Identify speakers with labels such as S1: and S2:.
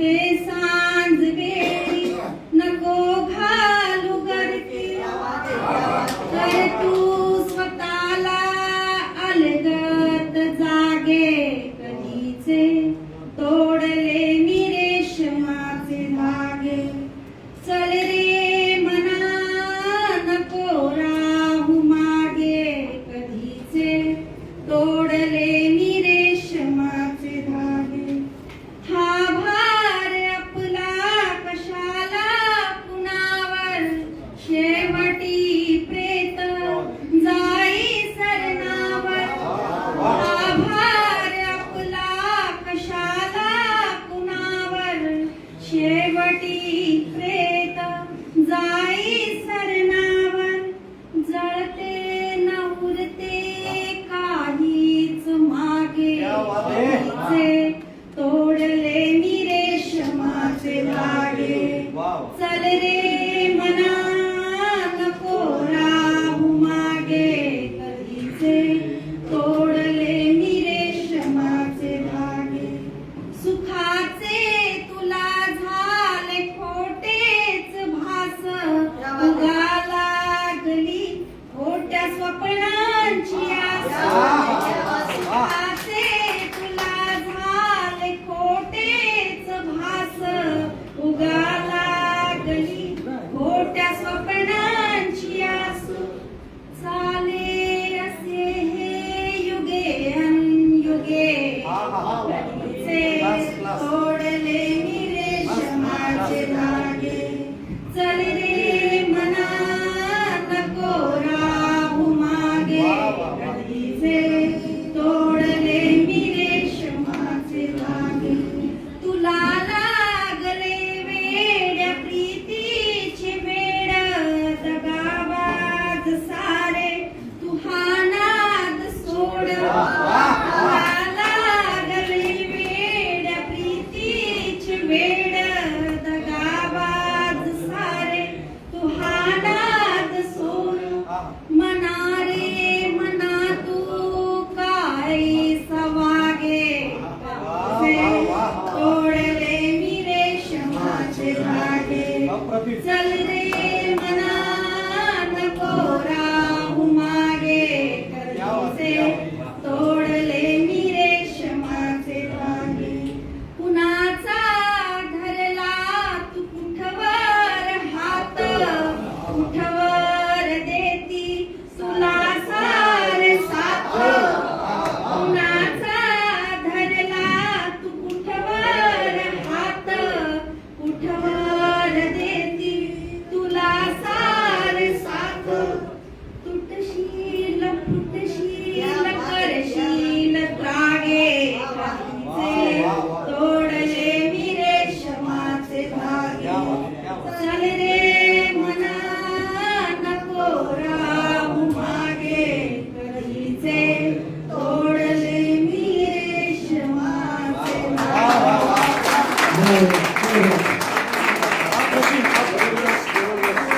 S1: Porque प्रेता जाई सरनावर आभार अपला कशाला कुनावर शेवटी प्रेता जाई सरनावर जळते नहुरते काधीच मागे तोडले लगे चले प्रति Gracias.